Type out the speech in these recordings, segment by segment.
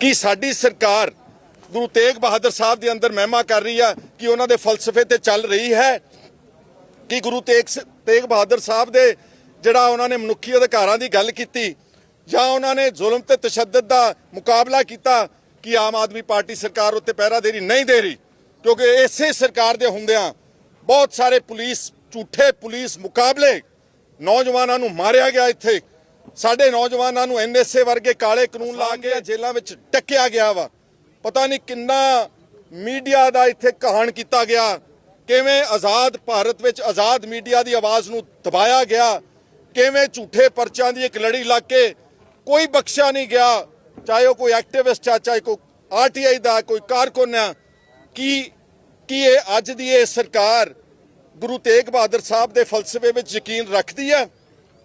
ਕਿ ਸਾਡੀ ਸਰਕਾਰ ਗੁਰੂ ਤੇਗ ਬਹਾਦਰ ਸਾਹਿਬ ਦੇ ਅੰਦਰ ਮਹਿਮਾ ਕਰ ਰਹੀ ਆ, ਕਿ ਉਹਨਾਂ ਦੇ ਫਲਸਫੇ ਤੇ ਚੱਲ ਰਹੀ ਹੈ, ਕਿ ਗੁਰੂ ਤੇਗ ਸ- ਤੇਗ ਬਹਾਦਰ ਸਾਹਿਬ ਦੇ ਜਿਹੜਾ ਉਹਨਾਂ ਨੇ ਮਨੁੱਖੀ ਅਧਿਕਾਰਾਂ ਦੀ ਗੱਲ ਕੀਤੀ, ਜਾਂ ਉਹਨਾਂ ਨੇ ਜ਼ੁਲਮ ਤੇ ਤਸ਼ੱਦਦ ਦਾ ਮੁਕਾਬਲਾ ਕੀਤਾ, ਕਿ ਆਮ ਆਦਮੀ ਪਾਰਟੀ ਸਰਕਾਰ ਉੱਤੇ ਪਹਿਰਾਦੇਰੀ ਨਹੀਂ ਦੇ ਰਹੀ, ਕਿਉਂਕਿ ਇਸੇ ਸਰਕਾਰ ਦੇ ਹੁੰਦਿਆਂ ਬਹੁਤ ਸਾਰੇ ਪੁਲਿਸ, ਝੂਠੇ ਪੁਲਿਸ ਮੁਕਾਬਲੇ ਨੌਜਵਾਨਾਂ ਨੂੰ ਮਾਰਿਆ ਗਿਆ ਇੱਥੇ। ਸਾਡੇ ਨੌਜਵਾਨਾਂ ਨੂੰ ਐਨਐਸਏ ਵਰਗੇ ਕਾਲੇ ਕਾਨੂੰਨ ਲਾ ਕੇ ਜੇਲ੍ਹਾਂ ਵਿੱਚ ਟੱਕਿਆ ਗਿਆ ਵਾ। ਪਤਾ ਨਹੀਂ ਕਿੰਨਾ ਮੀਡੀਆ ਦਾ ਇੱਥੇ ਕਹਾਣ ਕੀਤਾ ਗਿਆ। ਕਿਵੇਂ ਆਜ਼ਾਦ ਭਾਰਤ ਵਿੱਚ ਆਜ਼ਾਦ ਮੀਡੀਆ ਦੀ ਆਵਾਜ਼ ਨੂੰ ਦਬਾਇਆ ਗਿਆ। ਕਿਵੇਂ ਝੂਠੇ ਪਰਚਾਂ ਦੀ ਇੱਕ ਲੜੀ ਲੱਗ ਕੇ ਕੋਈ ਬਖਸ਼ਿਆ ਨਹੀਂ ਗਿਆ। ਚਾਹੇ ਉਹ ਕੋਈ ਐਕਟਿਵਿਸਟ ਆ ਚਾਹੇ ਕੋਈ ਆਰਟੀਆਈ ਦਾ ਕੋਈ ਕਾਰਕੁਨ ਆ। ਕੀ ਕੀ ਇਹ ਅੱਜ ਦੀ ਇਹ ਸਰਕਾਰ ਗੁਰੂ ਤੇਗ ਬਹਾਦਰ ਸਾਹਿਬ ਦੇ ਫਲਸਫੇ ਵਿੱਚ ਯਕੀਨ ਰੱਖਦੀ ਹੈ?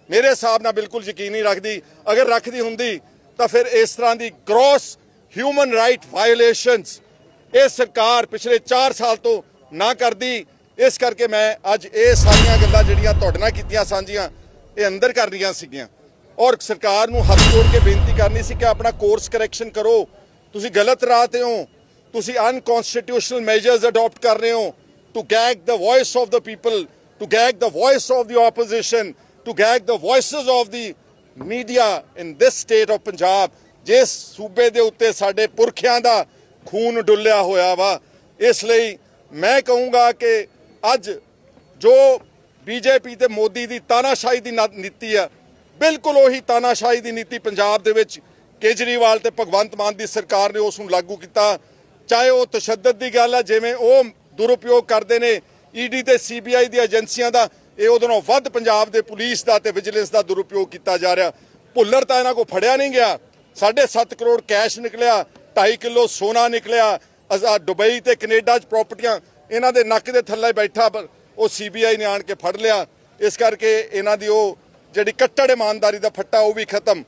ਮੇਰੇ ਹਿਸਾਬ ਨਾਲ ਬਿਲਕੁਲ ਯਕੀਨ ਨਹੀਂ ਰੱਖਦੀ। ਅਗਰ ਰੱਖਦੀ ਹੁੰਦੀ, ਤਾਂ ਫਿਰ ਇਸ ਤਰ੍ਹਾਂ ਦੀ ਗ੍ਰੋਸ ਹਿਊਮਨ ਰਾਈਟ ਵਾਇਓਲੇਸ਼ਨਸ ਇਹ ਸਰਕਾਰ ਪਿਛਲੇ 4 ਸਾਲ ਤੋਂ ਨਾ ਕਰਦੀ। ਇਸ ਕਰਕੇ ਮੈਂ ਅੱਜ ਇਹ ਸਾਰੀਆਂ ਗੱਲਾਂ ਜਿਹੜੀਆਂ ਤੁਹਾਡੇ ਨਾਲ ਕੀਤੀਆਂ ਸਾਂਝੀਆਂ, ਇਹ ਅੰਦਰ ਕਰਨੀਆਂ ਸੀਗੀਆਂ। ਔਰ ਸਰਕਾਰ ਨੂੰ ਹੱਥ ਜੋੜ ਕੇ ਬੇਨਤੀ ਕਰਨੀ ਸੀ ਕਿ ਆਪਣਾ ਕੋਰਸ ਕਰੈਕਸ਼ਨ ਕਰੋ। ਤੁਸੀਂ ਗਲਤ ਰਾਹ ਤੇ ਹੋ। ਤੁਸੀਂ ਅਨਕਨਸਟੀਟਿਊਸ਼ਨਲ ਮੈਜਰਸ ਅਡਾਪਟ ਕਰ ਰਹੇ ਹੋ। To gag the voice of the people to gag the voice of the opposition to gag the voices of the media in this state of Punjab ਜਿਸ ਸੂਬੇ ਦੇ ਉੱਤੇ ਸਾਡੇ ਪੁਰਖਿਆਂ ਦਾ ਖੂਨ ਡੁੱਲਿਆ ਹੋਇਆ ਵਾ ਇਸ ਲਈ ਮੈਂ ਕਹੂੰਗਾ ਕਿ ਅੱਜ ਜੋ ਬੀਜੇਪੀ ਤੇ ਮੋਦੀ ਦੀ ਤਾਨਾਸ਼ਾਹੀ ਦੀ ਨੀਤੀ ਆ ਬਿਲਕੁਲ ਉਹੀ ਤਾਨਾਸ਼ਾਹੀ ਦੀ ਨੀਤੀ ਪੰਜਾਬ ਦੇ ਵਿੱਚ ਕੇਜਰੀਵਾਲ ਤੇ ਭਗਵੰਤ ਮਾਨ ਦੀ ਸਰਕਾਰ ਨੇ ਉਸ ਨੂੰ ਲਾਗੂ ਕੀਤਾ ਚਾਹੇ ਉਹ ਤਸ਼ੱਦਦ ਦੀ ਗੱਲ ਆ ਜਿਵੇਂ ਉਹ ਦੁਰਉਪਯੋਗ ਕਰਦੇ ਨੇ ਈਡੀ ਤੇ ਸੀਬੀਆਈ ਦੀ ਏਜੰਸੀਆਂ ਦਾ ਇਹ ਉਹਦੇ ਨਾਲੋਂ ਵੱਧ ਪੰਜਾਬ ਦੇ ਪੁਲਿਸ ਦਾ ਤੇ ਵਿਜੀਲੈਂਸ ਦਾ ਦੁਰਉਪਯੋਗ ਕੀਤਾ ਜਾ ਰਿਹਾ। ਭੁੱਲਰ ਤਾਂ ਇਹਨਾਂ ਕੋ ਫੜਿਆ ਨਹੀਂ ਗਿਆ। 7.5 ਕਰੋੜ ਕੈਸ਼ ਨਿਕਲਿਆ 2.5 ਕਿਲੋ ਸੋਨਾ ਨਿਕਲਿਆ। ਅਜ਼ਾ ਦੁਬਈ ਤੇ ਕੈਨੇਡਾ 'ਚ ਪ੍ਰਾਪਰਟੀਆਂ ਇਹਨਾਂ ਦੇ ਨੱਕ ਦੇ ਥੱਲੇ ਬੈਠਾ ਪਰ ਉਹ ਸੀਬੀਆਈ ਨੇ ਆਣ ਕੇ ਫੜ ਲਿਆ। ਇਸ ਕਰਕੇ ਇਹਨਾਂ ਦੀ ਉਹ ਜਿਹੜੀ ਕੱਟੜ ਇਮਾਨਦਾਰੀ ਦਾ ਫੱਟਾ ਉਹ ਵੀ ਖਤਮ।